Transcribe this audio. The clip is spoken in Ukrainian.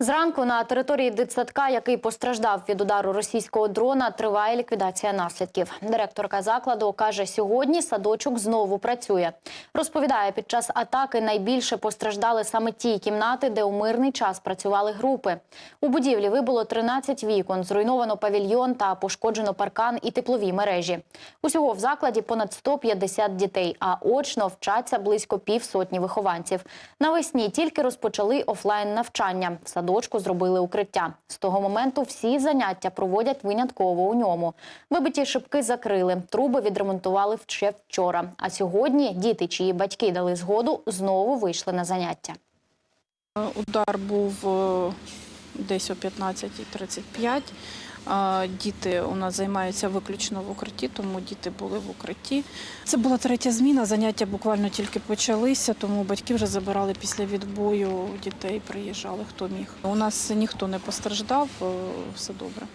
Зранку на території дитсадка, який постраждав від удару російського дрона, триває ліквідація наслідків. Директорка закладу каже, сьогодні садочок знову працює. Розповідає, під час атаки найбільше постраждали саме ті кімнати, де у мирний час працювали групи. У будівлі вибуло 13 вікон, зруйновано павільйон та пошкоджено паркан і теплові мережі. Усього в закладі понад 150 дітей, а очно вчаться близько півсотні вихованців. Навесні тільки розпочали офлайн навчання. В садочку зробили укриття. З того моменту всі заняття проводять винятково у ньому. Вибиті шибки закрили, труби відремонтували ще вчора. А сьогодні діти, чиї батьки дали згоду, знову вийшли на заняття. Удар був е, десь о 15.35. Е, Діти у нас займаються виключно в укритті, тому діти були в укритті. Це була третя зміна. Заняття буквально тільки почалися, тому батьки вже забирали після відбою дітей, приїжджали хто міг. У нас ніхто не постраждав, е, все добре.